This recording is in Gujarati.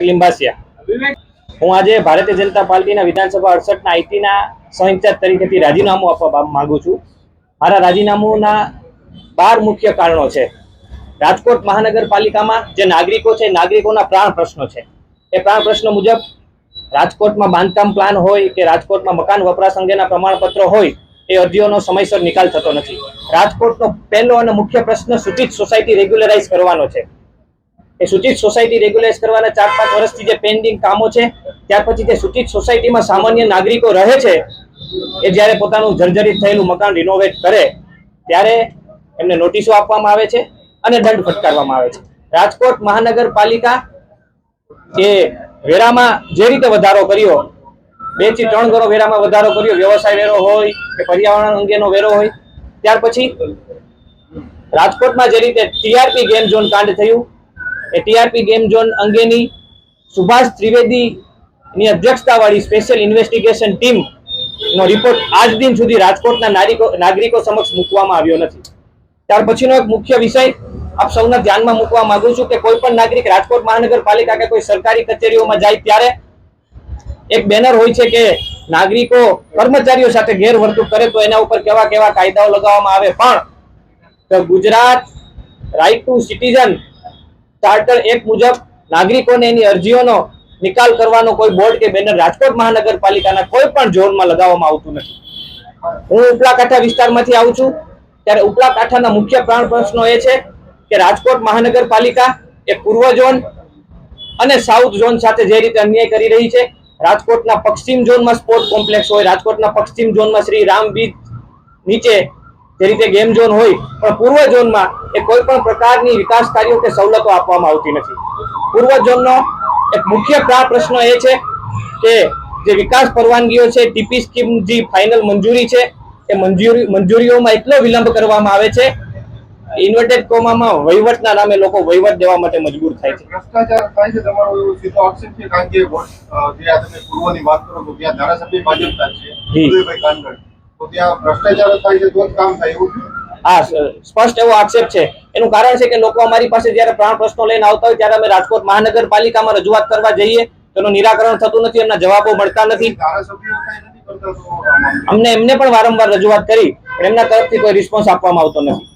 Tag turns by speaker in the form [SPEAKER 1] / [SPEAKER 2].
[SPEAKER 1] હું આજે ભારતીય જનતા પાર્ટીના વિધાનસભા અડસઠના આઈટીના સહઇન્ચાર્જ તરીકેથી રાજીનામું આપવા માંગુ છું. મારા રાજીનામુંના બાર મુખ્ય કારણો છે. રાજકોટ મહાનગરપાલિકામાં જે નાગરિકો છે નાગરિકોના પ્રાણ પ્રશ્નો છે. એ પ્રાણ પ્રશ્નો મુજબ રાજકોટમાં બાંધકામ પ્લાન હોય કે રાજકોટમાં મકાન વપરાશ અંગેના પ્રમાણપત્રો હોય, એ અરજીઓનો સમયસર નિકાલ થતો નથી. રાજકોટનો પહેલો અને મુખ્ય પ્રશ્ન સૂચિત સોસાયટી રેગ્યુલરાઇઝ કરવાનો છે. એ સૂચિત સોસાયટી રેગ્યુલાઇઝ કરવાના ચાર પાંચ વર્ષથી જે પેન્ડિંગ કામો છે, ત્યાર પછી જે સૂચિત સોસાયટીમાં સામાન્ય નાગરિકો રહે છે, એ જ્યારે પોતાનું જર્જરિત થયેલું મકાન રિનોવેટ કરે, ત્યારે એમને નોટિસો આપવામાં આવે છે અને દંડ ફટકારવામાં આવે છે. રાજકોટ મહાનગરપાલિકા એ વેરામાં જે રીતે વધારો કર્યો, બેથી ત્રણ ગણો વેરામાં વધારો કર્યો, વ્યવસાય વેરો હોય કે પર્યાવરણ અંગેનો વેરો હોય, ત્યાર પછી રાજકોટમાં જે રીતે ટીઆરપી ગેમ ઝોન કાંડ થયું એ ટીઆરપી ગેમ ઝોન અંગેની સુભાષ ત્રિવેદી ની અધ્યક્ષતાવાળી સ્પેશિયલ ઇન્વેસ્ટિગેશન ટીમ નો રિપોર્ટ આજ દિન સુધી રાજકોટના નાગરિકો સમક્ષ મૂકવામાં આવ્યો નથી. ત્યાર પછીનો એક મુખ્ય વિષય આપ સૌના ધ્યાનમાં મૂકવા માંગુ છું કે કોઈ પણ નાગરિક રાજકોટ મહાનગરપાલિકા કે કોઈ સરકારી કચેરીઓમાં જાય ત્યારે એક બેનર હોય છે કે નાગરિકો કર્મચારીઓ સાથે ગેરવર્તણૂક કરે તો એના ઉપર કેવા કેવા કાયદાઓ લગાવવામાં આવે. પણ Gujarat right to citizen charter એક મુજબ નાગરિકોને એની અરજીઓનો નિકાલ કરવાનો કોઈ બોર્ડ કે બેનર રાજકોટ મહાનગરપાલિકાના કોઈ પણ ઝોનમાં લગાવવામાં આવતું નથી. હું ઉપલા કાંઠા વિસ્તારમાંથી આવું છું. ત્યારે ઉપલા કાંઠાના મુખ્ય પ્રાણ પ્રશ્નો એ છે કે રાજકોટ મહાનગરપાલિકા એ પૂર્વ ઝોન અને સાઉથ ઝોન સાથે જે રીતે અન્યાય કરી રહી છે, રાજકોટના પશ્ચિમ ઝોનમાં સ્પોર્ટ કોમ્પ્લેક્સ હોય, રાજકોટના પશ્ચિમ ઝોનમાં શ્રી રામ બીચ નીચે જે રીતે ગેમ ઝોન હોય પણ પૂર્વ ઝોનમાં એ કોઈ પણ પ્રકારની વિકાસ કાર્યો કે સવલતો આપવામાં આવતી નથી. પૂર્વ ઝોનનો એક મુખ્ય પ્રા- પ્રશ્ન એ છે કે જે વિકાસ પરવાનગીઓ છે ટીપી સ્કીમ જે ફાઇનલ મંજૂરી છે એ મંજૂરી મંજૂરીઓમાં એટલો વિલંબ કરવામાં આવે છે ઇન્વર્ટેડ કોમામાં વહીવટના નામે લોકો વહીવટ દેવા માટે મજબૂર થાય છે.
[SPEAKER 2] ભ્રષ્ટાચાર થાય છે તમારો સીધો આક્ષેપ છે કારણ કે જે આ તમે પૂર્વની વાત કરો તો ત્યાં ધારાસભ્ય ભાજપના છે.
[SPEAKER 1] ભાઈ
[SPEAKER 2] ઉદયભાઈ
[SPEAKER 1] હા સ્પષ્ટ એવો આક્ષેપ છે. એનું કારણ છે કે લોકો અમારી પાસે જ્યારે પ્રાણ પ્રશ્નો લઈને આવતા હોય ત્યારે અમે રાજકોટ મહાનગરપાલિકામાં રજૂઆત કરવા જઈએ તેનું નિરાકરણ થતું નથી એમના જવાબો મળતા નથી. અમને એમને પણ વારંવાર રજૂઆત કરી પણ એમના તરફથી કોઈ રિસ્પોન્સ આપવામાં આવતો નથી.